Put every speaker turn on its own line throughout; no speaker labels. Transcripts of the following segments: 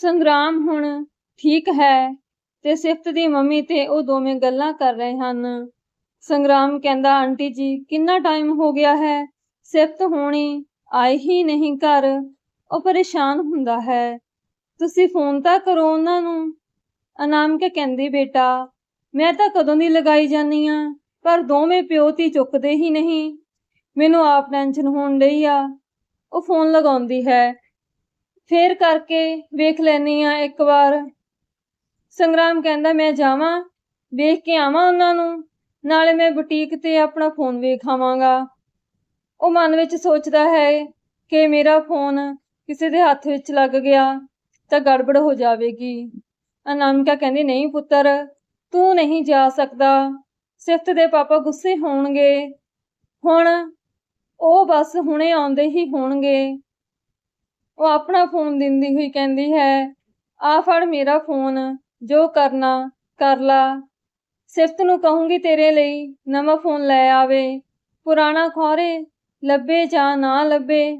ਸੰਗਰਾਮ ਹੁਣ ਠੀਕ ਹੈ ਤੇ ਸਿਫਤ ਦੀ ਮੰਮੀ ਤੇ ਉਹ ਦੋਵੇਂ ਗੱਲਾਂ ਕਰ ਰਹੇ ਹਨ। ਸੰਗਰਾਮ ਕਹਿੰਦਾ, ਆਂਟੀ ਜੀ, ਕਿੰਨਾ ਟਾਈਮ ਹੋ ਗਿਆ ਹੈ? ਸਿਫਤ ਹੋਣੀ ਆਏ ਹੀ ਨਹੀਂ ਘਰ। ਉਹ ਪਰੇਸ਼ਾਨ ਹੁੰਦਾ ਹੈ। ਤੁਸੀਂ ਫੋਨ ਤਾਂ ਕਰੋ ਉਹਨਾਂ ਨੂੰ। ਅਨਾਮ ਕੇ ਕਹਿੰਦੀ, ਬੇਟਾ, ਮੈਂ ਤਾਂ ਕਦੋਂ ਦੀ ਲਗਾਈ ਜਾਨੀ ਆ, ਪਰ ਦੋਵੇਂ ਪਿਓ ਤੀ ਚੁੱਕਦੇ ਹੀ ਨਹੀਂ। ਮੈਨੂੰ ਆਪ ਟੈਨਸ਼ਨ ਹੋਣ ਡਈ ਆ। ਉਹ ਫੋਨ ਲਗਾਉਂਦੀ ਹੈ। ਫੇਰ ਕਰਕੇ ਵੇਖ ਲੈਨੀ ਆ ਇੱਕ ਵਾਰ। ਸੰਗਰਾਮ ਕਹਿੰਦਾ, ਮੈਂ ਜਾਵਾਂ, ਵੇਖ ਕੇ ਆਵਾਂ ਉਹਨਾਂ ਨੂੰ, ਨਾਲੇ ਮੈਂ ਬੁਟੀਕ ਤੇ ਆਪਣਾ ਫੋਨ ਵੇਖਾਵਾਂਗਾ ਉਹ ਮਨ ਵਿੱਚ ਸੋਚਦਾ ਹੈ ਕਿ ਮੇਰਾ ਫੋਨ ਕਿਸੇ ਦੇ ਹੱਥ ਵਿੱਚ ਲੱਗ ਗਿਆ ਤਾਂ ਗੜਬੜ ਹੋ ਜਾਵੇਗੀ। ਅਨਾਮਿਕਾ ਕਹਿੰਦੀ, ਨਹੀਂ ਪੁੱਤਰ, ਤੂੰ ਨਹੀਂ ਜਾ ਸਕਦਾ। ਸਿਫਤ ਦੇ ਪਾਪਾ ਗੁੱਸੇ ਹੋਣਗੇ। ਹੁਣ ਉਹ ਬਸ ਹੁਣੇ ਆਉਂਦੇ ਹੀ ਹੋਣਗੇ। ਉਹ ਆਪਣਾ ਫੋਨ ਦਿੰਦੀ ਹੋਈ ਕਹਿੰਦੀ ਹੈ, ਆ ਫੜ ਮੇਰਾ ਫੋਨ, ਜੋ ਕਰਨਾ, ਕਰ ਲਾ। ਸਿਫਤ ਨੂੰ ਕਹੂੰਗੀ ਤੇਰੇ ਲਈ, ਨਵਾਂ ਫੋਨ ਲੈ ਆਵੇ। ਪੁਰਾਣਾ ਖੋਰੇ, ਲੱਭੇ ਜਾਂ ਨਾ ਲੱਭੇ।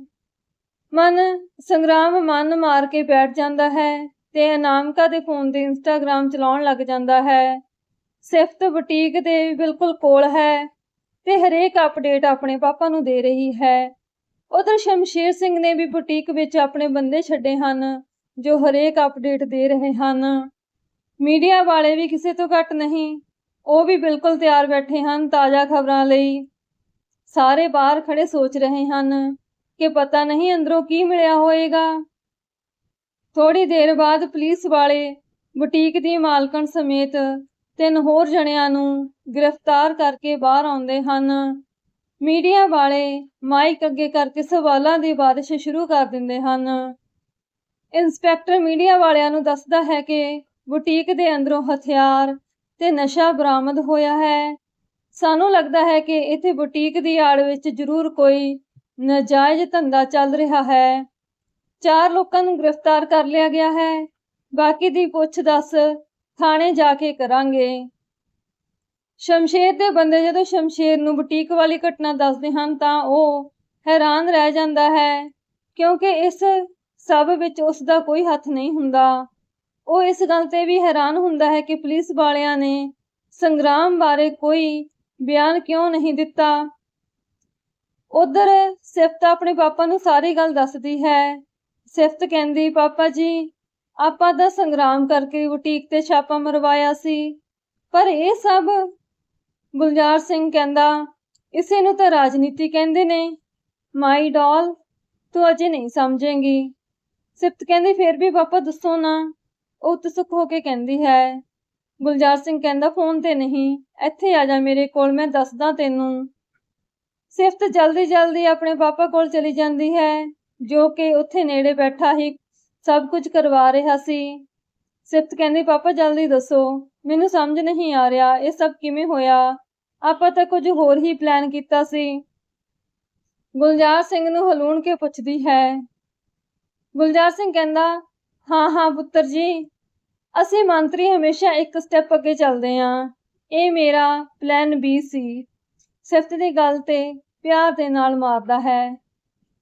ਮਨ ਸੰਗਰਾਮ ਮਨ ਮਾਰ ਕੇ ਬੈਠ ਜਾਂਦਾ ਹੈ ਤੇ ਅਨਾਮਕਾ ਦੇ ਫੋਨ ਤੇ ਇੰਸਟਾਗ੍ਰਾਮ ਚਲਾਉਣ ਲੱਗ ਜਾਂਦਾ ਹੈ। ਸਿਫਤ ਬੁਟੀਕ ਦੇ ਬਿਲਕੁਲ ਕੋਲ ਹੈ ਤੇ ਹਰੇਕ ਅਪਡੇਟ ਆਪਣੇ ਪਾਪਾ ਨੂੰ ਦੇ ਰਹੀ ਹੈ। ਉਧਰ ਸ਼ਮਸ਼ੇਰ ਸਿੰਘ ਨੇ ਵੀ ਬੁਟੀਕ ਵਿੱਚ ਆਪਣੇ ਬੰਦੇ ਛੱਡੇ ਹਨ, ਜੋ ਹਰੇਕ ਅਪਡੇਟ ਦੇ ਰਹੇ ਹਨ। ਮੀਡੀਆ ਵਾਲੇ ਵੀ ਕਿਸੇ ਤੋਂ ਘੱਟ ਨਹੀਂ, ਉਹ ਵੀ ਬਿਲਕੁਲ ਤਿਆਰ ਬੈਠੇ ਹਨ ਤਾਜ਼ਾ ਖਬਰਾਂ ਲਈ। ਸਾਰੇ ਬਾਹਰ ਖੜੇ ਸੋਚ ਰਹੇ ਹਨ ਕਿ ਪਤਾ ਨਹੀਂ ਅੰਦਰੋਂ ਕੀ ਮਿਲਿਆ ਹੋਏਗਾ। ਥੋੜੀ ਦੇਰ ਬਾਅਦ ਪੁਲਿਸ ਵਾਲੇ ਬੁਟੀਕ ਦੀ ਮਾਲਕਣ ਸਮੇਤ ਤਿੰਨ ਹੋਰ ਜਣਿਆਂ ਨੂੰ ਗ੍ਰਿਫਤਾਰ ਕਰਕੇ ਬਾਹਰ ਆਉਂਦੇ ਹਨ। ਮੀਡੀਆ ਵਾਲੇ ਮਾਈਕ ਅੱਗੇ ਕਰਕੇ ਸਵਾਲਾਂ ਦੀ ਬਾਰਿਸ਼ ਸ਼ੁਰੂ ਕਰ ਦਿੰਦੇ ਹਨ। ਇੰਸਪੈਕਟਰ ਮੀਡੀਆ ਵਾਲਿਆਂ ਨੂੰ ਦੱਸਦਾ ਹੈ ਕਿ ਬੁਟੀਕ ਦੇ ਅੰਦਰੋਂ ਹਥਿਆਰ ਤੇ ਨਸ਼ਾ ਬਰਾਮਦ ਹੋਇਆ ਹੈ। ਸਾਨੂੰ ਲੱਗਦਾ ਹੈ ਕਿ ਇੱਥੇ ਬੁਟੀਕ ਦੀ ਆੜ ਵਿੱਚ ਜ਼ਰੂਰ ਕੋਈ ਨਾਜਾਇਜ਼ ਧੰਦਾ ਚੱਲ ਰਿਹਾ ਹੈ। ਚਾਰ ਲੋਕਾਂ ਨੂੰ ਗ੍ਰਿਫਤਾਰ ਕਰ ਲਿਆ ਗਿਆ ਹੈ। ਬਾਕੀ ਦੀ ਪੁੱਛ-ਦੱਸ ਥਾਣੇ ਜਾ ਕੇ ਕਰਾਂਗੇ। ਸ਼ਮਸ਼ੇਰ ਦੇ ਬੰਦੇ ਜਦੋਂ ਸ਼ਮਸ਼ੇਰ ਨੂੰ ਬੁਟੀਕ ਵਾਲੀ ਘਟਨਾ ਦੱਸਦੇ ਹਨ ਤਾਂ ਉਹ ਹੈਰਾਨ ਰਹਿ ਜਾਂਦਾ ਹੈ, ਕਿਉਂਕਿ ਇਸ ਸਭ ਵਿੱਚ ਉਸ ਦਾ ਕੋਈ ਹੱਥ ਨਹੀਂ ਹੁੰਦਾ। ਉਹ ਇਸ ਗੱਲ ਤੇ ਵੀ ਹੈਰਾਨ ਹੁੰਦਾ ਹੈ ਕਿ ਪੁਲਿਸ ਵਾਲਿਆਂ ਨੇ ਸੰਗਰਾਮ ਬਾਰੇ ਕੋਈ ਬਿਆਨ ਕਿਉਂ ਨਹੀਂ ਦਿੱਤਾ। ਉਧਰ ਸਿਫਤ ਆਪਣੇ ਪਾਪਾ ਨੂੰ ਸਾਰੀ ਗੱਲ ਦੱਸਦੀ ਹੈ। ਸਿਫਤ ਕਹਿੰਦੀ, ਪਾਪਾ ਜੀ, ਆਪਾਂ ਦਾ ਸੰਗਰਾਮ ਕਰਕੇ ਬੁਟੀਕ ਤੇ ਛਾਪਾ ਮਰਵਾਇਆ ਸੀ, ਪਰ ਇਹ ਸਭ ਗੁਲਜ਼ਾਰ ਸਿੰਘ ਕਹਿੰਦਾ, ਇਸੇ ਨੂੰ ਤਾਂ ਰਾਜਨੀਤੀ ਕਹਿੰਦੇ ਨੇ। ਮਾਈ ਡਾਲ, ਤੂੰ ਅਜੇ ਨਹੀਂ ਸਮਝੇਂਗੀ। ਸਿਫਤ ਕਹਿੰਦੀ, ਫਿਰ ਵੀ ਪਾਪਾ ਦੱਸੋ ਨਾ, ਉਹ ਉਤਸੁਕ ਹੋ ਕੇ ਕਹਿੰਦੀ ਹੈ। ਗੁਲਜ਼ਾਰ ਸਿੰਘ ਕਹਿੰਦਾ, ਫੋਨ ਤੇ ਨਹੀਂ, ਇੱਥੇ ਆ ਜਾ ਮੇਰੇ ਕੋਲ, ਮੈਂ ਦੱਸਦਾ ਤੈਨੂੰ। ਸਿਫਤ ਜਲਦੀ ਜਲਦੀ ਆਪਣੇ ਪਾਪਾ ਕੋਲ ਚਲੀ ਜਾਂਦੀ ਹੈ, ਜੋ ਕਿ ਉੱਥੇ ਨੇੜੇ ਬੈਠਾ ਹੀ ਸਭ ਕੁਝ ਕਰਵਾ ਰਿਹਾ ਸੀ। ਸਿਫਤ ਕਹਿੰਦੀ, ਪਾਪਾ ਜਲਦੀ ਦੱਸੋ, ਮੈਨੂੰ ਸਮਝ ਨਹੀਂ ਆ ਰਿਹਾ, ਇਹ ਸਭ ਕਿਵੇਂ ਹੋਇਆ? ਆਪਾਂ ਤਾਂ ਕੁਝ ਹੋਰ ਹੀ ਪਲਾਨ ਕੀਤਾ ਸੀ। ਗੁਲਜ਼ਾਰ ਸਿੰਘ ਨੂੰ ਹਲੂਣ ਕੇ ਪੁੱਛਦੀ ਹੈ। ਗੁਲਜ਼ਾਰ ਸਿੰਘ ਕਹਿੰਦਾ, ਹਾਂ ਹਾਂ ਪੁੱਤਰ ਜੀ, ਅਸੀਂ ਮੰਤਰੀ ਹਮੇਸ਼ਾ ਇੱਕ ਸਟੈਪ ਅੱਗੇ ਚੱਲਦੇ ਆਂ ਇਹ ਮੇਰਾ ਪਲਾਨ ਬੀ ਸੀ। ਸਿਫਤ ਦੀ ਗੱਲ ਤੇ ਪਿਆਰ ਦੇ ਨਾਲ ਮਾਰਦਾ ਹੈ।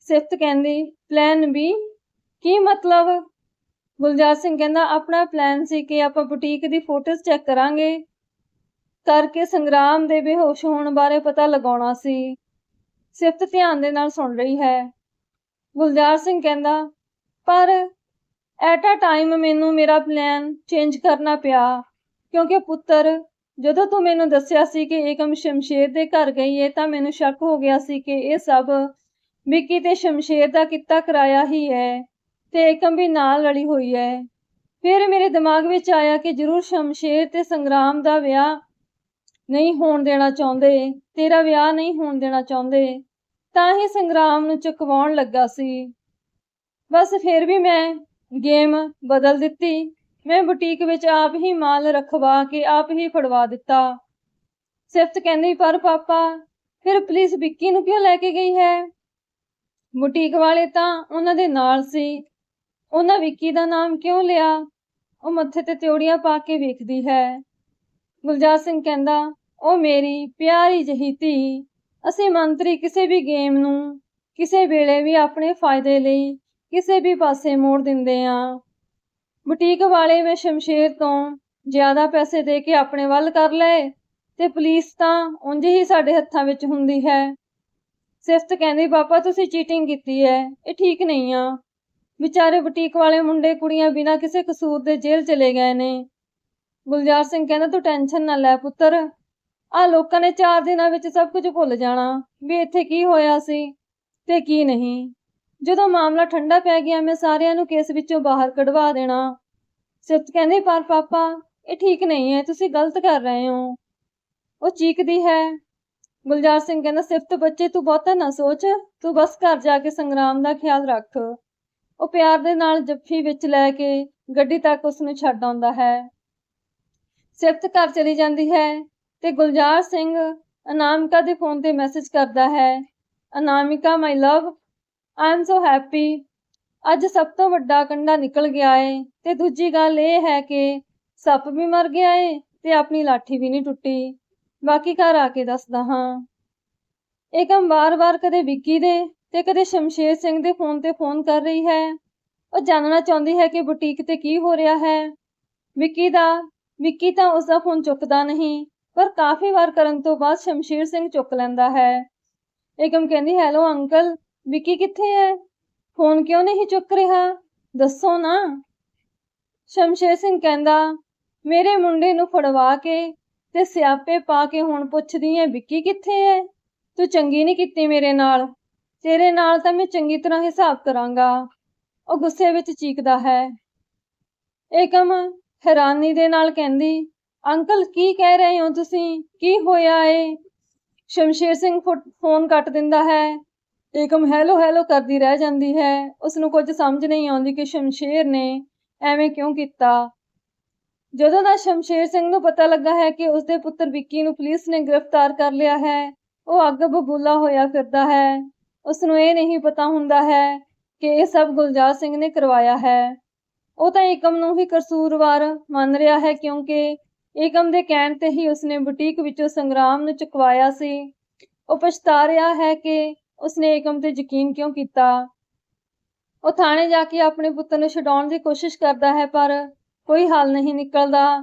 ਸਿਫਤ ਕਹਿੰਦੀ ਪਲਾਨ ਬੀ ਕੀ ਮਤਲਬ? ਗੁਲਜ਼ਾਰ ਸਿੰਘ ਕਹਿੰਦਾ, ਆਪਣਾ ਪਲਾਨ ਸੀ ਕਿ ਆਪਾਂ ਬੁਟੀਕ ਦੀ ਫੋਟੋਜ਼ ਚੈੱਕ ਕਰਾਂਗੇ। ਕਰਕੇ ਸੰਗਰਾਮ ਦੇ ਬੇਹੋਸ਼ ਹੋਣ ਬਾਰੇ ਪਤਾ ਲਗਾਉਣਾ ਸੀ। ਸਿਫਤ ਧਿਆਨ ਦੇ ਨਾਲ ਸੁਣ ਰਹੀ ਹੈ। ਗੁਲਜ਼ਾਰ ਸਿੰਘ ਕਹਿੰਦਾ, ਪਰ ਐਟ ਅ ਟਾਈਮ ਮੈਨੂੰ ਮੇਰਾ ਪਲਾਨ ਚੇਂਜ ਕਰਨਾ ਪਿਆ, ਕਿਉਂਕਿ ਪੁੱਤਰ, ਜਦੋਂ ਤੂੰ ਮੈਨੂੰ ਦੱਸਿਆ ਸੀ ਕਿ ਏਕਮ ਸ਼ਮਸ਼ੇਰ ਦੇ ਘਰ ਗਈ ਹੈ ਤਾਂ ਮੈਨੂੰ ਸ਼ੱਕ ਹੋ ਗਿਆ ਸੀ ਕਿ ਇਹ ਸਭ ਵਿੱਕੀ ਤੇ ਸ਼ਮਸ਼ੇਰ ਦਾ ਕੀਤਾ ਕਰਾਇਆ ਹੀ ਹੈ ਤੇ ਏਕਮ ਵੀ ਨਾਲ ਲੜੀ ਹੋਈ ਹੈ। ਫਿਰ ਮੇਰੇ ਦਿਮਾਗ ਵਿੱਚ ਆਇਆ ਕਿ ਜ਼ਰੂਰ ਸ਼ਮਸ਼ੇਰ ਤੇ ਸੰਗਰਾਮ ਦਾ ਵਿਆਹ ਨਹੀਂ ਹੋਣ ਦੇਣਾ ਚਾਹੁੰਦੇ, ਤੇਰਾ ਵਿਆਹ ਨਹੀਂ ਹੋਣ ਦੇਣਾ ਚਾਹੁੰਦੇ। ਤਾਂ ਹੀ ਸੰਗਰਾਮ ਨੂੰ ਚੁਕਵਾਉਣ ਲੱਗਾ ਸੀ। ਬਸ ਫਿਰ ਵੀ ਮੈਂ ਗੇਮ ਬਦਲ ਦਿੱਤੀ। ਮੈਂ ਬੁਟੀਕ ਵਿੱਚ ਆਪ ਹੀ ਮਾਲ ਰਖਵਾ ਕੇ ਆਪ ਹੀ ਫੜਵਾ ਦਿੱਤਾ। ਸਿਫਤ ਕਹਿੰਦੀ, ਪਰ ਪਾਪਾ, ਫਿਰ ਪੁਲਿਸ ਵਿੱਕੀ ਨੂੰ ਕਿਉਂ ਲੈ ਕੇ ਗਈ ਹੈ? ਬੁਟੀਕ ਵਾਲੇ ਤਾਂ ਉਹਨਾਂ ਦੇ ਨਾਲ ਸੀ। ਉਹਨਾਂ ਵਿੱਕੀ ਦਾ ਨਾਮ ਕਿਉਂ ਲਿਆ? ਉਹ ਮੱਥੇ ਤੇ ਤਿਉੜੀਆਂ ਪਾ ਕੇ ਵੇਖਦੀ ਹੈ। ਗੁਲਜ਼ਾਰ ਸਿੰਘ ਕਹਿੰਦਾ, ਉਹ ਮੇਰੀ ਪਿਆਰੀ ਜਹੀ ਧੀ, ਅਸੀਂ ਮੰਤਰੀ ਕਿਸੇ ਵੀ ਗੇਮ ਨੂੰ ਕਿਸੇ ਵੇਲੇ ਵੀ ਆਪਣੇ ਫਾਇਦੇ ਲਈ ਕਿਸੇ ਵੀ ਪਾਸੇ ਮੋੜ ਦਿੰਦੇ ਆ। ਬੁਟੀਕ ਵਾਲੇ ਮੈਂ ਸ਼ਮਸ਼ੇਰ ਤੋਂ ਜ਼ਿਆਦਾ ਪੈਸੇ ਦੇ ਕੇ ਆਪਣੇ ਵੱਲ ਕਰ ਲਏ ਤੇ ਪੁਲਿਸ ਤਾਂ ਉਂਝ ਹੀ ਸਾਡੇ ਹੱਥਾਂ ਵਿੱਚ ਹੁੰਦੀ ਹੈ। ਸਿਫਤ ਕਹਿੰਦੀ ਪਾਪਾ ਤੁਸੀਂ ਚੀਟਿੰਗ ਕੀਤੀ ਹੈ, ਇਹ ਠੀਕ ਨਹੀਂ ਆ। ਵਿਚਾਰੇ ਬੁਟੀਕ ਵਾਲੇ ਮੁੰਡੇ ਕੁੜੀਆਂ ਬਿਨਾਂ ਕਿਸੇ ਕਸੂਰ ਦੇ ਜੇਲ੍ਹ ਚਲੇ ਗਏ ਨੇ। ਗੁਲਜ਼ਾਰ ਸਿੰਘ ਕਹਿੰਦਾ, ਤੂੰ ਟੈਨਸ਼ਨ ਨਾ ਲੈ ਪੁੱਤਰ। ਆ ਲੋਕਾਂ ਨੇ 4 ਦਿਨਾਂ ਵਿੱਚ ਸਭ ਕੁਝ ਭੁੱਲ ਜਾਣਾ। ਵੀ ਇੱਥੇ ਕੀ ਹੋਇਆ ਸੀ ਤੇ ਕੀ ਨਹੀਂ। ਜਦੋਂ ਮਾਮਲਾ ਠੰਡਾ ਪੈ ਗਿਆ, ਮੈਂ ਸਾਰਿਆਂ ਨੂੰ ਕੇਸ ਵਿੱਚੋਂ ਬਾਹਰ ਕਢਵਾ ਦੇਣਾ। ਸਿਫਤ ਕਹਿੰਦੇ, ਪਰ ਪਾਪਾ, ਇਹ ਠੀਕ ਨਹੀਂ ਹੈ। ਤੁਸੀਂ ਗਲਤ ਕਰ ਰਹੇ ਹੋ। ਉਹ ਚੀਕਦੀ ਹੈ। ਗੁਲਜ਼ਾਰ ਸਿੰਘ ਕਹਿੰਦਾ, ਸਿਫਤ ਬੱਚੇ, ਤੂੰ ਬਹੁਤਾ ਨਾ ਸੋਚ। ਤੂੰ ਬਸ ਘਰ ਜਾ ਕੇ ਸੰਗਰਾਮ ਦਾ ਖਿਆਲ ਰੱਖ। ਉਹ ਪਿਆਰ ਦੇ ਨਾਲ ਜੱਫੀ ਵਿੱਚ ਲੈ ਕੇ ਗੱਡੀ ਤੱਕ ਉਸ ਨੂੰ ਛੱਡ ਆਉਂਦਾ ਹੈ। ਸਿਫਤ ਘਰ ਚਲੀ ਜਾਂਦੀ ਹੈ ਤੇ ਗੁਲਜ਼ਾਰ ਸਿੰਘ ਅਨਾਮਿਕਾ ਦੇ ਫੋਨ ਤੇ ਮੈਸੇਜ ਕਰਦਾ ਹੈ, Anamika my love I am so happy ਅੱਜ ਸਭ ਤੋਂ ਵੱਡਾ ਕੰਡਾ ਨਿਕਲ ਗਿਆ ਏ ਤੇ ਦੂਜੀ ਗੱਲ ਇਹ ਹੈ ਕਿ ਸੱਪ ਵੀ ਮਰ ਗਿਆ ਏ ਤੇ ਆਪਣੀ ਲਾਠੀ ਵੀ ਨਹੀਂ ਟੁੱਟੀ। ਬਾਕੀ ਘਰ ਆ ਕੇ ਦੱਸਦਾ ਹਾਂ। ਇਹ ਕੰਮ ਵਾਰ-ਵਾਰ ਕਦੇ ਵਿੱਕੀ ਦੇ ਤੇ ਕਦੇ ਸ਼ਮਸ਼ੇਰ ਸਿੰਘ ਦੇ ਫੋਨ ਤੇ ਫੋਨ ਕਰ ਰਹੀ ਹੈ। ਉਹ ਜਾਣਨਾ ਚਾਹੁੰਦੀ ਹੈ ਕਿ ਬੁਟੀਕ ਤੇ ਕੀ ਹੋ ਰਿਹਾ ਹੈ। ਵਿੱਕੀ ਦਾ ਵਿੱਕੀ ਤਾਂ ਉਸ ਦਾ ਫੋਨ ਚੁੱਕਦਾ ਨਹੀਂ, ਪਰ ਕਾਫੀ ਵਾਰ ਕਰਨ ਤੋਂ ਬਾਅਦ ਸ਼ਮਸ਼ੇਰ ਸਿੰਘ ਚੁੱਕ ਲੈਂਦਾ ਹੈ। ਏਕਮ ਕਹਿੰਦੀ ਹੈਲੋ ਅੰਕਲ ਵਿੱਕੀ ਕਿੱਥੇ ਹੈ? ਫੋਨ ਕਿਉਂ ਨਹੀਂ ਚੁੱਕ ਰਿਹਾ? ਦੱਸੋ ਨਾ। ਸ਼ਮਸ਼ੇਰ ਸਿੰਘ ਕਹਿੰਦਾ, ਮੇਰੇ ਮੁੰਡੇ ਨੂੰ ਫੜਵਾ ਕੇ ਤੇ ਸਿਆਪੇ ਪਾ ਕੇ ਹੁਣ ਪੁੱਛਦੀ ਐ ਵਿੱਕੀ ਕਿੱਥੇ ਐ ਤੂੰ ਚੰਗੀ ਨਹੀਂ ਕੀਤੀ ਮੇਰੇ ਨਾਲ। ਤੇਰੇ ਨਾਲ ਤਾਂ ਮੈਂ ਚੰਗੀ ਤਰ੍ਹਾਂ ਹਿਸਾਬ ਕਰਾਂਗਾ। ਉਹ ਗੁੱਸੇ ਵਿੱਚ ਚੀਕਦਾ ਹੈ। ਏਕਮ ਹੈਰਾਨੀ ਦੇ ਨਾਲ ਕਹਿੰਦੀ, ਅੰਕਲ ਕੀ ਕਹਿ ਰਹੇ ਹੋ ਤੁਸੀਂ? ਕੀ ਹੋਇਆ ਏ? ਸ਼ਮਸ਼ੇਰ ਸਿੰਘ ਫੋਨ ਕੱਟ ਦਿੰਦਾ ਹੈ। ਏਕਮ ਹੈਲੋ ਹੈਲੋ ਕਰਦੀ ਰਹਿ ਜਾਂਦੀ ਹੈ। ਉਸ ਨੂੰ ਕੁਝ ਸਮਝ ਨਹੀਂ ਆਉਂਦੀ ਕਿ ਸ਼ਮਸ਼ੇਰ ਨੇ ਐਵੇਂ ਕਿਉਂ ਕੀਤਾ। ਜਦੋਂ ਦਾ ਸ਼ਮਸ਼ੇਰ ਸਿੰਘ ਨੂੰ ਪਤਾ ਲੱਗਾ ਹੈ ਕਿ ਉਸਦੇ ਪੁੱਤਰ ਵਿੱਕੀ ਨੂੰ ਪੁਲਿਸ ਨੇ ਗ੍ਰਿਫਤਾਰ ਕਰ ਲਿਆ ਹੈ, ਉਹ ਅੱਗ ਬਬੂਲਾ ਹੋਇਆ ਫਿਰਦਾ ਹੈ। ਉਸ ਨੂੰ ਇਹ ਨਹੀਂ ਪਤਾ ਹੁੰਦਾ ਹੈ ਕਿ ਇਹ ਸਭ ਗੁਲਜ਼ਾਰ ਸਿੰਘ ਨੇ ਕਰਵਾਇਆ ਹੈ। ਉਹ ਤਾਂ ਏਕਮ ਨੂੰ ਹੀ ਕਸੂਰਵਾਰ ਮੰਨ ਰਿਹਾ ਹੈ ਕਿਉਂਕਿ ਏਕਮ ਦੇ ਕਹਿਣ ਤੇ ਹੀ ਉਸਨੇ ਬੁਟੀਕ ਵਿੱਚੋਂ ਸੰਗਰਾਮ ਨੂੰ ਚੁਕਵਾਇਆ ਸੀ। ਉਹ ਪਛਤਾ ਰਿਹਾ ਹੈ ਕਿ ਉਸਨੇ ਏਕਮ ਤੇ ਯਕੀਨ ਕਿਉਂ ਕੀਤਾ। ਉਹ ਥਾਣੇ ਜਾ ਕੇ ਆਪਣੇ ਪੁੱਤਰ ਨੂੰ ਛਡਾਉਣ ਦੀ ਕੋਸ਼ਿਸ਼ ਕਰਦਾ ਹੈ, ਪਰ ਕੋਈ ਹੱਲ ਨਹੀਂ ਨਿਕਲਦਾ।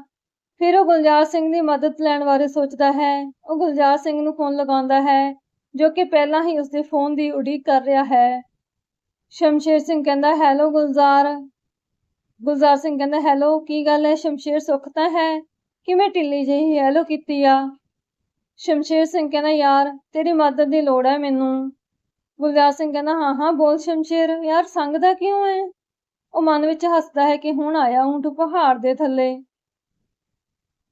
ਫਿਰ ਉਹ ਗੁਲਜ਼ਾਰ ਸਿੰਘ ਦੀ ਮਦਦ ਲੈਣ ਬਾਰੇ ਸੋਚਦਾ ਹੈ। ਉਹ ਗੁਲਜ਼ਾਰ ਸਿੰਘ ਨੂੰ ਫੋਨ ਲਗਾਉਂਦਾ ਹੈ, ਜੋ ਕਿ ਪਹਿਲਾਂ ਹੀ ਉਸਦੇ ਫੋਨ ਦੀ ਉਡੀਕ ਕਰ ਰਿਹਾ ਹੈ। ਸ਼ਮਸ਼ੇਰ ਸਿੰਘ ਕਹਿੰਦਾ, ਹੈਲੋ ਗੁਲਜ਼ਾਰ। ਗੁਲਜ਼ਾਰ ਸਿੰਘ ਕਹਿੰਦਾ, ਹੈਲੋ, ਕੀ ਗੱਲ ਹੈ? ਸ਼ਮਸ਼ੇਰ ਸੁੱਖ ਤਾਂ ਹੈ? ਕਿਵੇਂ ਢਿੱਲੀ ਜਿਹੀ ਹੈਲੋ ਕੀਤੀ ਆ? ਸ਼ਮਸ਼ੇਰ ਸਿੰਘ ਕਹਿੰਦਾ, ਯਾਰ, ਤੇਰੀ ਮਦਦ ਦੀ ਲੋੜ ਹੈ ਮੈਨੂੰ। ਗੁਲਜ਼ਾਰ ਸਿੰਘ ਕਹਿੰਦਾ, ਹਾਂ ਹਾਂ, ਬੋਲ ਸ਼ਮਸ਼ੇਰ, ਯਾਰ ਸੰਗਦਾ ਕਿਉਂ ਹੈ? ਉਹ ਮਨ ਵਿੱਚ ਹੱਸਦਾ ਹੈ ਕਿ ਹੁਣ ਆਇਆ ਊਂਟ ਪਹਾੜ ਦੇ ਥੱਲੇ।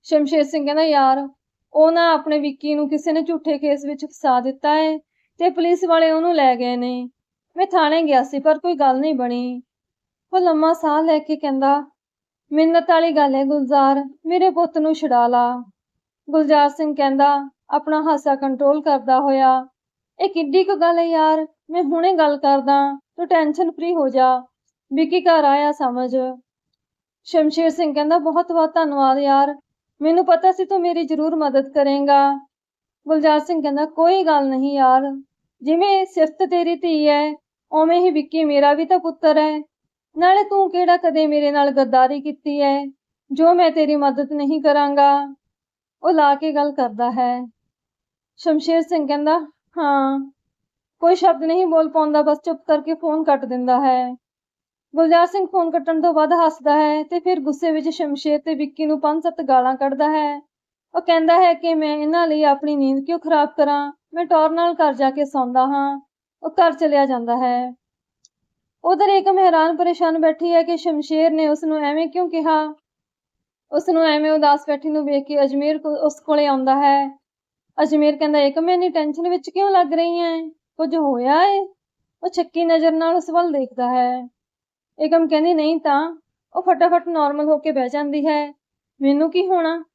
ਸ਼ਮਸ਼ੇਰ ਸਿੰਘ ਕਹਿੰਦਾ, ਯਾਰ, ਉਹ ਨਾ ਆਪਣੇ ਵਿੱਕੀ ਨੂੰ ਕਿਸੇ ਨੇ ਝੂਠੇ ਕੇਸ ਵਿੱਚ ਫਸਾ ਦਿੱਤਾ ਹੈ ਤੇ ਪੁਲਿਸ ਵਾਲੇ ਉਹਨੂੰ ਲੈ ਗਏ ਨੇ। ਮੈਂ ਥਾਣੇ ਗਿਆ ਸੀ, ਪਰ ਕੋਈ ਗੱਲ ਨਹੀਂ ਬਣੀ। ਉਹ ਲੰਮਾ ਸਾਹ ਲੈ ਕੇ ਕਹਿੰਦਾ, ਮਿੰਨਤ ਵਾਲੀ ਗੱਲ ਹੈ ਗੁਲਜ਼ਾਰ, ਮੇਰੇ ਪੁੱਤ ਨੂੰ ਛੁਡਾ ਲਾ। ਗੁਲਜ਼ਾਰ ਸਿੰਘ ਕਹਿੰਦਾ, ਆਪਣਾ ਹਾਸਾ ਕੰਟਰੋਲ ਕਰਦਾ ਹੋਇਆ। ਇਹ ਕਿੱਡੀ ਕੁ ਗੱਲ ਹੈ ਯਾਰ, ਮੈਂ ਹੁਣੇ ਗੱਲ ਕਰਦਾ, ਤੂੰ ਟੈਨਸ਼ਨ ਫ੍ਰੀ ਹੋ ਜਾ। ਵਿੱਕੀ ਘਰ ਆਇਆ ਸਮਝ? ਸ਼ਮਸ਼ੇਰ ਸਿੰਘ ਕਹਿੰਦਾ, ਬਹੁਤ ਬਹੁਤ ਧੰਨਵਾਦ ਯਾਰ, ਮੈਨੂੰ ਪਤਾ ਸੀ ਤੂੰ ਮੇਰੀ ਜ਼ਰੂਰ ਮਦਦ ਕਰੇਗਾ। ਗੁਲਜ਼ਾਰ ਸਿੰਘ ਕਹਿੰਦਾ, ਕੋਈ ਗੱਲ ਨਹੀਂ ਯਾਰ, ਜਿਵੇਂ ਸਿਫਤ ਤੇਰੀ ਧੀ ਹੈ, ਉਵੇਂ ਹੀ ਵਿੱਕੀ ਮੇਰਾ ਵੀ ਤਾਂ ਪੁੱਤਰ ਹੈ। ਨਾਲੇ ਤੂੰ ਕਿਹੜਾ ਕਦੇ ਮੇਰੇ ਨਾਲ ਗੱਦਾਰੀ ਕੀਤੀ ਹੈ ਜੋ ਮੈਂ ਤੇਰੀ ਮਦਦ ਨਹੀਂ ਕਰਾਂਗਾ, ਉਹ ਲਾ ਕੇ ਗੱਲ ਕਰਦਾ ਹੈ। ਸ਼ਮਸ਼ੇਰ ਸਿੰਘ ਕਹਿੰਦਾ, ਹਾਂ, ਕੋਈ ਸ਼ਬਦ ਨਹੀਂ ਬੋਲ ਪਾਉਂਦਾ, ਬਸ ਚੁੱਪ ਕਰਕੇ ਫੋਨ ਕੱਟ ਦਿੰਦਾ ਹੈ। ਗੁਲਜ਼ਾਰ ਸਿੰਘ ਫੋਨ ਕੱਟਣ ਤੋਂ ਬਾਅਦ ਹੱਸਦਾ ਹੈ ਤੇ ਫਿਰ ਗੁੱਸੇ ਵਿੱਚ ਸ਼ਮਸ਼ੇਰ ਤੇ ਵਿੱਕੀ ਨੂੰ ਪੰਜ ਸੱਤ ਗਾਲਾਂ ਕੱਢਦਾ ਹੈ। ਉਹ ਕਹਿੰਦਾ ਹੈ ਕਿ ਮੈਂ ਇਹਨਾਂ ਲਈ ਆਪਣੀ ਨੀਂਦ ਕਿਉਂ ਖਰਾਬ ਕਰਾਂ? ਮੈਂ ਟੌਰ ਨਾਲ ਘਰ ਜਾ ਕੇ ਸੌਂਦਾ ਹਾਂ। ਉਹ ਘਰ ਚਲਿਆ ਜਾਂਦਾ ਹੈ। ਉਧਰ ਏਕਮ ਹੈਰਾਨ ਪਰੇਸ਼ਾਨ ਬੈਠੀ ਹੈ ਕਿ ਸ਼ਮਸ਼ੇਰ ਨੇ ਉਸ ਨੂੰ ਐਵੇਂ ਕਿਉਂ ਕਿਹਾ? ਉਸ ਨੂੰ ਐਵੇਂ ਉਦਾਸ ਬੈਠੀ ਨੂੰ ਵੇਖ ਕੇ ਅਜਮੇਰ ਉਸ ਕੋਲੇ ਆਉਂਦਾ ਹੈ। ਅਜਮੇਰ ਕਹਿੰਦਾ, ਇੱਕ ਇੰਨੀ ਟੈਨਸ਼ਨ ਵਿੱਚ ਕਿਉਂ ਲੱਗ ਰਹੀ ਹੈ ਕੁਝ ਹੋਇਆ ਏ? ਉਹ ਛੱਕੀ ਨਜ਼ਰ ਨਾਲ ਉਸ ਵੱਲ ਦੇਖਦਾ ਹੈ। ਏਕਮ ਕਹਿੰਦੀ, ਨਹੀਂ ਤਾਂ। ਉਹ ਫਟਾਫਟ ਨਾਰਮਲ ਹੋ ਕੇ ਬਹਿ ਜਾਂਦੀ ਹੈ। ਮੈਨੂੰ ਕੀ ਹੋਣਾ?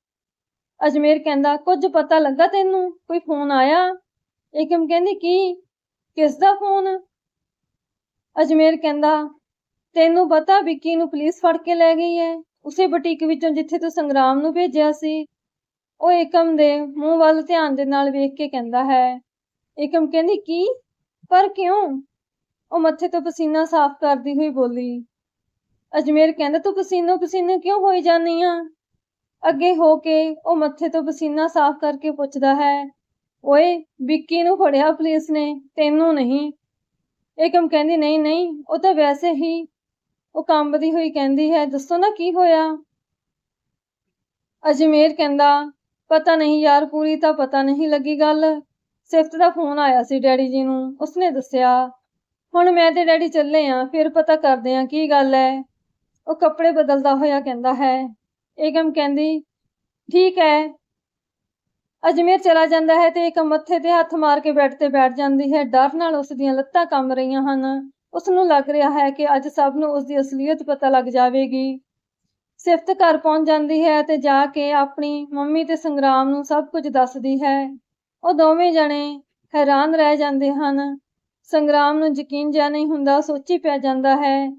ਅਜਮੇਰ ਕਹਿੰਦਾ, ਕੁਝ ਪਤਾ ਲੱਗਾ ਤੈਨੂੰ? ਕੋਈ ਫੋਨ ਆਇਆ? ਏਕਮ ਕਹਿੰਦੀ, ਕੀ? ਕਿਸ ਦਾ ਫੋਨ? ਅਜਮੇਰ ਕਹਿੰਦਾ, ਤੈਨੂੰ ਪਤਾ ਵਿੱਕੀ ਨੂੰ ਪੁਲਿਸ ਫੜ ਕੇ ਲੈ ਗਈ ਹੈ। ਉਸੇ ਬੁਟੀਕ ਵਿੱਚੋਂ ਜਿੱਥੇ ਤੂੰ ਸੰਗਰਾਮ ਨੂੰ ਭੇਜਿਆ ਸੀ, ਉਹ ਏਕਮ ਦੇ ਮੂੰਹ ਵੱਲ ਧਿਆਨ ਦੇ ਨਾਲ ਵੇਖ ਕੇ ਕਹਿੰਦਾ ਹੈ। ਏਕਮ ਕਹਿੰਦੀ, ਕੀ? ਪਰ ਕਿਉਂ? ਉਹ ਮੱਥੇ ਤੋਂ ਪਸੀਨਾ ਸਾਫ਼ ਕਰਦੀ ਹੋਈ ਬੋਲੀ, ਅਜਮੇਰ ਕਹਿੰਦਾ, ਤੂੰ ਪਸੀਨੋ ਪਸੀਨੇ ਕਿਉਂ ਹੋਈ ਜਾਨੀ ਆ? ਅੱਗੇ ਹੋ ਕੇ ਉਹ ਮੱਥੇ ਤੋਂ ਪਸੀਨਾ ਸਾਫ਼ ਕਰਕੇ ਪੁੱਛਦਾ ਹੈ, ਓਏ, ਵਿੱਕੀ ਨੂੰ ਫੜਿਆ ਪੁਲਿਸ ਨੇ? ਤੈਨੂੰ ਨਹੀਂ। ਏਕਮ ਕਹਿੰਦੀ, ਨਹੀਂ ਨਹੀਂ, ਉਹ ਤਾਂ ਵੈਸੇ ਹੀ ਉਹ ਕੰਬਦੀ ਹੋਈ ਕਹਿੰਦੀ ਹੈ। ਦੱਸੋ ਨਾ ਕੀ ਹੋਇਆ? ਅਜਮੇਰ ਕਹਿੰਦਾ, ਪਤਾ ਨਹੀਂ ਯਾਰ, ਪੂਰੀ ਤਾਂ ਪਤਾ ਨਹੀਂ ਲੱਗੀ ਗੱਲ। ਸਿਫਤ ਦਾ ਫੋਨ ਆਇਆ ਸੀ ਡੈਡੀ ਜੀ ਨੂੰ। ਉਸਨੇ ਦੱਸਿਆ, ਹੁਣ ਮੈਂ ਤੇ ਡੈਡੀ ਚੱਲੇ ਆ, ਫਿਰ ਪਤਾ ਕਰਦੇ ਆ ਕੀ ਗੱਲ ਹੈ ਉਹ ਕੱਪੜੇ ਬਦਲਦਾ ਹੋਇਆ ਕਹਿੰਦਾ ਹੈ। ਏਕਮ ਕਹਿੰਦੀ, ਠੀਕ ਹੈ ਅਜਮੇਰ ਚਲਾ ਜਾਂਦਾ ਹੈ ਤੇ ਇੱਕ ਮੱਥੇ ਤੇ ਹੱਥ ਮਾਰ ਕੇ ਬੈੱਡ ਤੇ ਬੈਠ ਜਾਂਦੀ ਹੈ। ਡਰ ਨਾਲ ਉਸ ਦੀਆਂ ਲੱਤਾਂ ਕੰਬ ਰਹੀਆਂ ਹਨ। ਉਸ ਨੂੰ ਲੱਗ ਰਿਹਾ ਹੈ ਕਿ ਅੱਜ ਸਭ ਨੂੰ ਉਸ ਦੀ ਅਸਲੀਅਤ ਪਤਾ ਲੱਗ ਜਾਵੇਗੀ। ਸਿਫਤ ਘਰ ਪਹੁੰਚ ਜਾਂਦੀ ਹੈ ਤੇ ਜਾ ਕੇ ਆਪਣੀ ਮੰਮੀ ਤੇ ਸੰਗਰਾਮ ਨੂੰ ਸਭ ਕੁਝ ਦੱਸਦੀ ਹੈ। ਉਹ ਦੋਵੇਂ ਜਣੇ ਹੈਰਾਨ ਰਹਿ ਜਾਂਦੇ ਹਨ। ਸੰਗਰਾਮ ਨੂੰ ਯਕੀਨ ਜਿਹਾ ਨਹੀਂ ਹੁੰਦਾ, ਸੋਚੀ ਪੈ ਜਾਂਦਾ ਹੈ।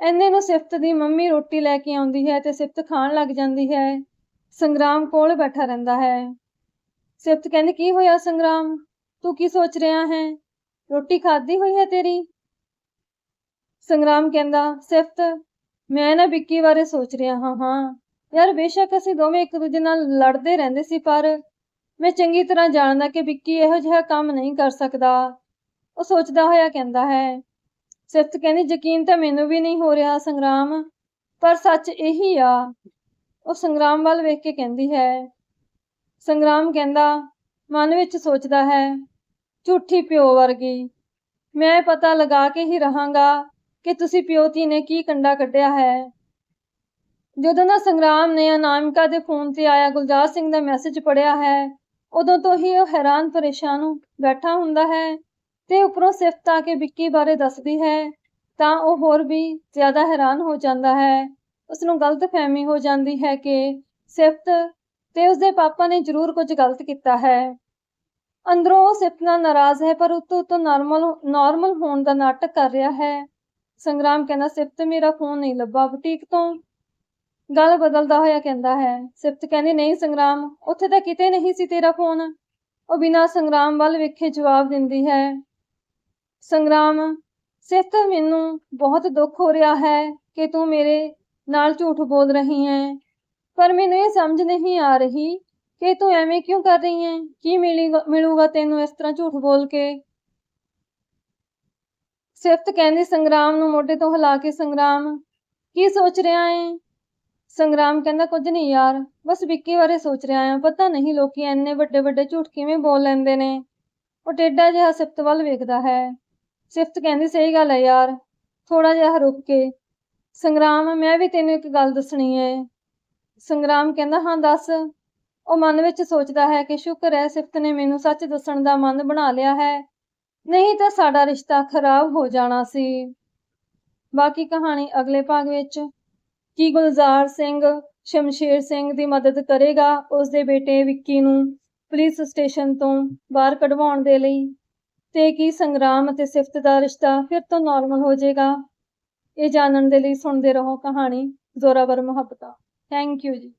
ਐਨੇ ਨੂੰ ਸਿਫਤ ਦੀ ਮੰਮੀ ਰੋਟੀ ਲੈ ਕੇ ਆਉਂਦੀ ਹੈ ਤੇ ਸਿਫਤ ਖਾਣ ਲੱਗ ਜਾਂਦੀ ਹੈ। ਸੰਗਰਾਮ ਕੋਲ ਬੈਠਾ ਰਹਿੰਦਾ ਹੈ। ਸਿਫਤ ਕਹਿੰਦੀ, ਕੀ ਹੋਇਆ ਸੰਗਰਾਮ? ਤੂੰ ਕੀ ਸੋਚ ਰਿਹਾ ਹੈ? ਰੋਟੀ ਖਾਧੀ ਹੋਈ ਹੈ ਤੇਰੀ? ਸੰਗਰਾਮ ਕਹਿੰਦਾ, ਸਿਫਤ, ਮੈਂ ਨਾ ਵਿੱਕੀ ਬਾਰੇ ਸੋਚ ਰਿਹਾ ਹਾਂ ਹਾਂ। ਯਾਰ ਬੇਸ਼ੱਕ ਅਸੀਂ ਦੋਵੇਂ ਇੱਕ ਦੂਜੇ ਨਾਲ ਲੜਦੇ ਰਹਿੰਦੇ ਸੀ, ਪਰ ਮੈਂ ਚੰਗੀ ਤਰ੍ਹਾਂ ਜਾਣਦਾ ਕਿ ਵਿੱਕੀ ਇਹੋ ਜਿਹਾ ਕੰਮ ਨਹੀਂ ਕਰ ਸਕਦਾ। ਉਹ ਸੋਚਦਾ ਹੋਇਆ ਕਹਿੰਦਾ ਹੈ, ਸਿਫਤ ਕਹਿੰਦੀ, ਯਕੀਨ ਤਾਂ ਮੈਨੂੰ ਵੀ ਨਹੀਂ ਹੋ ਰਿਹਾ ਸੰਗਰਾਮ, ਪਰ ਸੱਚ ਇਹੀ ਆ। ਉਹ ਸੰਗਰਾਮ ਵੱਲ ਵੇਖ ਕੇ ਕਹਿੰਦੀ ਹੈ ਸੰਗਰਾਮ ਕਹਿੰਦਾ, ਮਨ ਵਿੱਚ ਸੋਚਦਾ ਹੈ, ਝੂਠੀ ਪਿਓ ਵਰਗੀ। ਮੈਂ ਪਤਾ ਲਗਾ ਕੇ ਹੀ ਰਹਾਂਗਾ ਕਿ ਤੁਸੀਂ ਪਿਓ ਧੀ ਨੇ ਕੀ ਕੰਡਾ ਕੱਢਿਆ ਹੈ। ਜਦੋਂ ਦਾ ਸੰਗਰਾਮ ਨੇ ਅਨਾਮਿਕਾ ਦੇ ਫੋਨ ਤੇ ਆਇਆ, ਗੁਲਜ਼ਾਰ ਸਿੰਘ ਦਾ ਮੈਸੇਜ ਪੜਿਆ ਹੈ, ਉਦੋਂ ਤੋਂ ਹੀ ਉਹ ਹੈਰਾਨ ਪਰੇਸ਼ਾਨ ਬੈਠਾ ਹੁੰਦਾ ਹੈ ਤੇ ਉੱਪਰੋਂ ਸਿਫਤ ਆ ਕੇ ਵਿੱਕੀ ਬਾਰੇ ਦੱਸਦੀ ਹੈ, ਤਾਂ ਉਹ ਹੋਰ ਵੀ ਜ਼ਿਆਦਾ ਹੈਰਾਨ ਹੋ ਜਾਂਦਾ ਹੈ। ਉਸ ਨੂੰ ਗਲਤਫਹਿਮੀ ਹੋ ਜਾਂਦੀ ਹੈ ਕਿ ਸਿਫਤ ਤੇ ਉਸਦੇ ਪਾਪਾ ਨੇ ਜ਼ਰੂਰ ਕੁਝ ਗਲਤ ਕੀਤਾ ਹੈ। ਅੰਦਰੋਂ ਉਹ ਸਿਫਤ ਨਾਲ ਨਾਰਾਜ਼ ਹੈ, ਪਰ ਉਤੋਂ ਉਤੋਂ ਨਾਰਮਲ ਨਾਰਮਲ ਹੋਣ ਦਾ ਨਾਟਕ ਕਰ ਰਿਹਾ ਹੈ। ਸੰਗਰਾਮ ਕਹਿੰਦਾ, ਸਿਫਤ ਮੇਰਾ ਫੋਨ ਨਹੀਂ ਲੱਭਾ, ਬੁਟੀਕ ਤੋਂ ਗੱਲ ਬਦਲਦਾ ਹੋਇਆ ਕਹਿੰਦਾ ਹੈ। ਸਿਫਤ ਕਹਿੰਦੀ, ਨਹੀਂ ਸੰਗਰਾਮ, ਉੱਥੇ ਤਾਂ ਕਿਤੇ ਨਹੀਂ ਸੀ ਤੇਰਾ ਫੋਨ ਉਹ ਬਿਨਾਂ ਸੰਗਰਾਮ ਵੱਲ ਵੇਖੇ ਜਵਾਬ ਦਿੰਦੀ ਹੈ, ਸੰਗਰਾਮ, ਸਿਫਤ ਮੈਨੂੰ ਬਹੁਤ ਦੁੱਖ ਹੋ ਰਿਹਾ ਹੈ ਕਿ ਤੂੰ ਮੇਰੇ ਨਾਲ ਝੂਠ ਬੋਲ ਰਹੀ ਹੈ। ਪਰ ਮੈਨੂੰ ਇਹ ਸਮਝ ਨਹੀਂ ਆ ਰਹੀ ਕਿ ਤੂੰ ਐਵੇਂ ਕਿਉਂ ਕਰ ਰਹੀ ਹੈ ਕੀ ਮਿਲੇਗਾ ਮਿਲੂਗਾ ਤੈਨੂੰ ਇਸ ਤਰ੍ਹਾਂ ਝੂਠ ਬੋਲ ਕੇ? ਸਿਫਤ ਕਹਿੰਦੀ, ਸੰਗਰਾਮ ਨੂੰ ਮੋਢੇ ਤੋਂ ਹਿਲਾ ਕੇ ਸੰਗਰਾਮ, ਕੀ ਸੋਚ ਰਿਹਾ ਹੈ ਸੰਗਰਾਮ ਕਹਿੰਦਾ, ਕੁਝ ਨਹੀਂ ਯਾਰ, ਬਸ ਵਿੱਕੀ ਬਾਰੇ ਸੋਚ ਰਿਹਾ ਆ, ਪਤਾ ਨਹੀਂ ਲੋਕੀ ਐਨੇ ਵੱਡੇ ਵੱਡੇ ਝੂਠ ਕਿਵੇਂ ਬੋਲ ਲੈਂਦੇ ਨੇ। ਉਹ ਟੇਡਾ ਜਿਹਾ ਸਿਫਤ ਵੱਲ ਵੇਖਦਾ ਹੈ। ਸਿਫਤ ਕਹਿੰਦੀ, ਸਹੀ ਗੱਲ ਹੈ ਯਾਰ ਥੋੜਾ ਜਿਹਾ ਰੁਕ ਕੇ। ਸੰਗਰਾਮ, ਮੈਂ ਵੀ ਤੈਨੂੰ ਇੱਕ ਗੱਲ ਦੱਸਣੀ ਹੈ ਸੰਗਰਾਮ ਕਹਿੰਦਾ, ਹਾਂ, ਦੱਸ। ਉਹ ਮਨ ਵਿੱਚ ਸੋਚਦਾ ਹੈ ਕਿ ਸ਼ੁਕਰ ਹੈ, ਸਿਫਤ ਨੇ ਮੈਨੂੰ ਸੱਚ ਦੱਸਣ ਦਾ ਮਨ ਬਣਾ ਲਿਆ ਹੈ। ਨਹੀਂ ਤਾਂ ਸਾਡਾ ਰਿਸ਼ਤਾ ਖਰਾਬ ਹੋ ਜਾਣਾ ਸੀ। ਬਾਕੀ ਕਹਾਣੀ ਅਗਲੇ ਭਾਗ ਵਿੱਚ। ਕੀ ਗੁਲਜ਼ਾਰ ਸਿੰਘ, ਸ਼ਮਸ਼ੇਰ ਸਿੰਘ ਦੀ ਮਦਦ ਕਰੇਗਾ ਉਸ ਦੇ ਬੇਟੇ ਵਿੱਕੀ ਨੂੰ ਪੁਲਿਸ ਸਟੇਸ਼ਨ ਤੋਂ ਬਾਹਰ ਕਢਵਾਉਣ ਦੇ ਲਈ? ਤੇ ਕੀ ਸੰਗਰਾਮ ਅਤੇ ਸਿਫਤ ਦਾ ਰਿਸ਼ਤਾ ਫਿਰ ਤੋਂ ਨਾਰਮਲ ਹੋ ਜਾਏਗਾ? ਇਹ ਜਾਣਨ ਦੇ ਲਈ ਸੁਣਦੇ ਰਹੋ ਕਹਾਣੀ ਜ਼ੋਰਾਵਰ ਮੁਹੱਬਤਾਂ। ਥੈਂਕ ਯੂ ਜੀ